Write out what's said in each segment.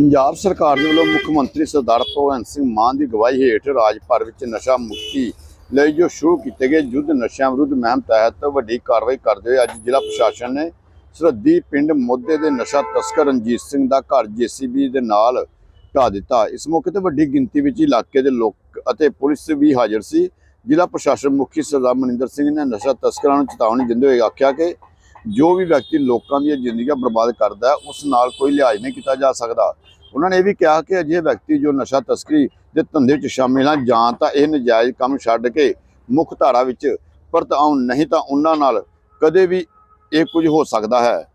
ਪੰਜਾਬ ਸਰਕਾਰ ਦੇ ਵੱਲੋਂ ਮੁੱਖ ਮੰਤਰੀ ਸਰਦਾਰ ਭਗਵੰਤ ਸਿੰਘ ਮਾਨ ਦੀ ਅਗਵਾਈ ਹੇਠ ਰਾਜ ਭਰ ਵਿੱਚ ਨਸ਼ਾ ਮੁਕਤੀ ਲਈ ਜੋ ਸ਼ੁਰੂ ਕੀਤੇ ਗਏ ਯੁੱਧ ਨਸ਼ਿਆਂ ਵਿਰੁੱਧ ਮੁਹਿੰਮ ਤਹਿਤ ਵੱਡੀ ਕਾਰਵਾਈ ਕਰਦੇ ਹੋਏ ਅੱਜ ਜ਼ਿਲ੍ਹਾ ਪ੍ਰਸ਼ਾਸਨ ਨੇ ਸਰਹੱਦੀ ਪਿੰਡ ਮੋਦੇ ਦੇ ਨਸ਼ਾ ਤਸਕਰ ਰਣਜੀਤ ਸਿੰਘ ਦਾ ਘਰ ਜੀਸੀਬੀ ਦੇ ਨਾਲ ਢਾਹ ਦਿੱਤਾ। ਇਸ ਮੌਕੇ ਤੇ ਵੱਡੀ ਗਿਣਤੀ ਵਿੱਚ ਇਲਾਕੇ ਦੇ ਲੋਕ ਅਤੇ ਪੁਲਿਸ ਵੀ ਹਾਜ਼ਰ ਸੀ। ਜ਼ਿਲ੍ਹਾ ਪ੍ਰਸ਼ਾਸਨ ਮੁਖੀ ਸਰਦਾਰ ਮਨਿੰਦਰ ਸਿੰਘ ਨੇ ਨਸ਼ਾ ਤਸਕਰਾਂ ਨੂੰ ਚੇਤਾਵਨੀ ਦਿੰਦੇ ਹੋਏ ਆਖਿਆ ਕਿ ਜੋ ਵੀ ਵਿਅਕਤੀ ਲੋਕਾਂ ਦੀਆਂ ਜ਼ਿੰਦਗੀਆਂ ਬਰਬਾਦ ਕਰਦਾ ਹੈ, ਉਸ ਨਾਲ ਕੋਈ ਲਿਹਾਜ਼ ਨਹੀਂ ਕੀਤਾ ਜਾ ਸਕਦਾ। ਉਹਨਾਂ ਨੇ ਇਹ ਵੀ ਕਿਹਾ ਕਿ ਅਜਿਹੇ ਵਿਅਕਤੀ ਜੋ ਨਸ਼ਾ ਤਸਕਰੀ ਦੇ ਧੰਦੇ 'ਚ ਸ਼ਾਮਿਲ ਹਨ, ਜਾਂ ਤਾਂ ਇਹ ਨਜਾਇਜ਼ ਕੰਮ ਛੱਡ ਕੇ ਮੁੱਖ ਧਾਰਾ ਵਿੱਚ ਪਰਤ ਆਉਣ ਨਹੀਂ ਤਾਂ ਉਹਨਾਂ ਨਾਲ ਕਦੇ ਵੀ ਇਹ ਕੁਝ ਹੋ ਸਕਦਾ ਹੈ।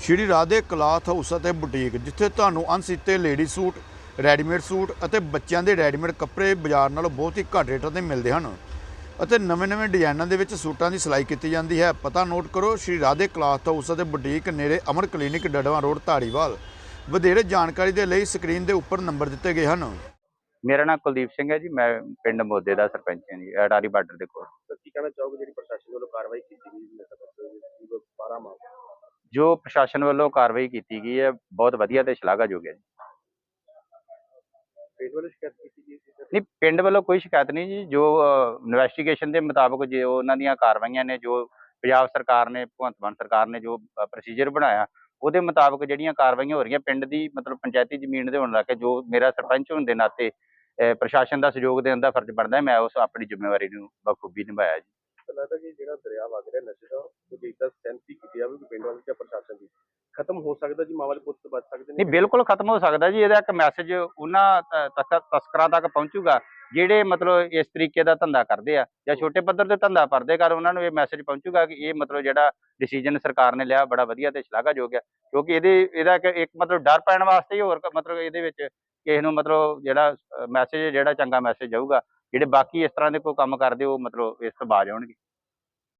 ਸ਼੍ਰੀ ਰਾਧੇ ਕਲਾਥ ਹਾਊਸ ਅਤੇ ਬੁਟੀਕ ਜਿੱਥੇ ਤੁਹਾਨੂੰ ਅਣਸੀਤੇ ਲੇਡੀ ਸੂਟ ਰੈਡੀਮੇਡ ਸੂਟ ਅਤੇ ਬੱਚਿਆਂ ਦੇ ਰੈਡੀਮੇਡ ਕੱਪੜੇ ਬਾਜ਼ਾਰ ਨਾਲੋਂ ਬਹੁਤ ਹੀ ਘੱਟ ਰੇਟਾਂ ਤੇ ਮਿਲਦੇ ਹਨ ਅਤੇ ਨਵੇਂ-ਨਵੇਂ ਡਿਜ਼ਾਈਨਾਂ ਦੇ ਵਿੱਚ ਸੂਟਾਂ ਦੀ ਸਿਲਾਈ ਕੀਤੀ ਜਾਂਦੀ ਹੈ। ਪਤਾ ਨੋਟ ਕਰੋ ਸ਼੍ਰੀ ਰਾਧੇ ਕਲਾਥ ਹਾਊਸ ਅਤੇ ਬੁਟੀਕ ਨੇੜੇ ਅਮਰ ਕਲੀਨਿਕ ਡੜਵਾ ਰੋਡ ਧਾਰੀਵਾਲ। ਵਧੇਰੇ ਜਾਣਕਾਰੀ ਦੇ ਲਈ ਸਕਰੀਨ ਦੇ ਉੱਪਰ ਨੰਬਰ ਦਿੱਤੇ ਗਏ ਹਨ। ਮੇਰਾ ਨਾਮ ਕੁਲਦੀਪ ਸਿੰਘ ਹੈ ਜੀ ਮੈਂ ਪਿੰਡ ਮੋਦੇ ਦਾ ਸਰਪੰਚ ਹਾਂ ਜੀ ਅਟਾਰੀ ਬਾਰਡਰ ਦੇ ਕੋਲ। ਸਰ ਕੀ ਕਹਿਣਾ ਚਾਹੋਗੇ ਜਿਹੜੀ ਪ੍ਰਸ਼ਾਸਨ ਵੱਲੋਂ ਕਾਰਵਾਈ ਕੀਤੀ ਗਈ ਜੋ ਪ੍ਰਸ਼ਾਸਨ ਵੱਲੋਂ ਕਾਰਵਾਈ ਕੀਤੀ ਗਈ ਹੈ ਬਹੁਤ ਵਧੀਆ ਤੇ ਸ਼ਲਾਘਾਯੋਗ ਹੈ ਜੀ। ਪਿੰਡ ਵੱਲੋਂ ਸ਼ਿਕਾਇਤ ਕੀਤੀ ਗਈ ਸੀ ਸਰ? ਨਹੀਂ ਪਿੰਡ ਵੱਲੋਂ ਕੋਈ ਸ਼ਿਕਾਇਤ ਨਹੀਂ ਜੀ ਜੋ ਇਨਵੈਸਟੀਗੇਸ਼ਨ ਦੇ ਮੁਤਾਬਕ ਜੇ ਉਹਨਾਂ ਦੀਆਂ ਕਾਰਵਾਈਆਂ ਨੇ ਜੋ ਪੰਜਾਬ ਸਰਕਾਰ ਨੇ ਭਗਵੰਤ ਮਾਨ ਸਰਕਾਰ ਨੇ ਜੋ ਪ੍ਰੋਸੀਜਰ ਬਣਾਇਆ ਉਹਦੇ ਮੁਤਾਬਕ ਜਿਹੜੀਆਂ ਕਾਰਵਾਈਆਂ ਹੋ ਰਹੀਆਂ ਪਿੰਡ ਦੀ ਮਤਲਬ ਪੰਚਾਇਤੀ ਜ਼ਮੀਨ ਦੇ ਹੋਣ ਲੱਗੇ ਜੋ ਮੇਰਾ ਸਰਪੰਚ ਹੋਣ ਦੇ ਨਾਤੇ ਪ੍ਰਸ਼ਾਸਨ ਦਾ ਸਹਿਯੋਗ ਦੇਣ ਦਾ ਫਰਜ਼ ਬਣਦਾ ਮੈਂ ਉਸ ਆਪਣੀ ਜ਼ਿੰਮੇਵਾਰੀ ਨੂੰ ਬਖੂਬੀ ਨਿਭਾਇਆ ਜੀ। ਤਾਂ ਲੱਗਦਾ ਕਿ ਜਿਹੜਾ ਦਰਿਆ ਵਗ ਰਿਹਾ ਨਸ਼ੇ ਦਾ ਉਹਦੀ ਇਦਾਂ ਸੈਂਸੀ ਕੀਤੀ ਜਾਵੇ ਕਿ ਪਿੰਡ ਵਾਲੇ ਜਾਂ ਪ੍ਰਸ਼ਾਸਨ ਦੀ। ਖਤਮ ਹੋ ਸਕਦਾ ਜੀ? ਮਾਵਾਂ ਪੁੱਤ ਬਚ ਸਕਦੇ ਨਹੀਂ, ਬਿਲਕੁਲ ਖਤਮ ਹੋ ਸਕਦਾ ਜੀ। ਇਹਦਾ ਇੱਕ ਮੈਸੇਜ ਉਹਨਾਂ ਤਸਕਰਾਂ ਤੱਕ ਪਹੁੰਚੂਗਾ, ਜਿਹੜੇ ਮਤਲਬ ਇਸ ਤਰੀਕੇ ਦਾ ਧੰਦਾ ਕਰਦੇ ਆ। ਜਾਂ ਛੋਟੇ ਪੱਧਰ ਤੇ ਧੰਦਾ ਕਰਦੇ ਕਰ, ਉਹਨਾਂ ਨੂੰ ਇਹ ਮੈਸੇਜ ਪਹੁੰਚੂਗਾ ਕਿ ਇਹ ਮਤਲਬ ਜਿਹੜਾ ਡਿਸੀਜਨ ਸਰਕਾਰ ਨੇ ਲਿਆ, ਬੜਾ ਵਧੀਆ ਤੇ ਸ਼ਲਾਘਾਯੋਗ ਹੈ ਕਿਉਂਕਿ ਇਹਦੇ, ਇਹਦਾ ਇੱਕ ਮਤਲਬ ਡਰ ਪੈਣ ਵਾਸਤੇ ਹੀ ਹੋਰ ਮਤਲਬ ਇਹਦੇ ਵਿੱਚ ਕਿਸੇ ਨੂੰ ਮਤਲਬ ਜਿਹੜਾ ਮੈਸੇਜ ਜਿਹੜਾ ਚੰਗਾ ਮੈਸੇਜ ਜਾਊਗਾ ਜਿਹੜੇ ਬਾਕੀ ਇਸ ਤਰ੍ਹਾਂ ਦੇ ਕੋਈ ਕੰਮ ਕਰਦੇ ਉਹ ਮਤਲਬ ਇਸ ਤੋਂ ਬਾਜ ਆਉਣਗੇ।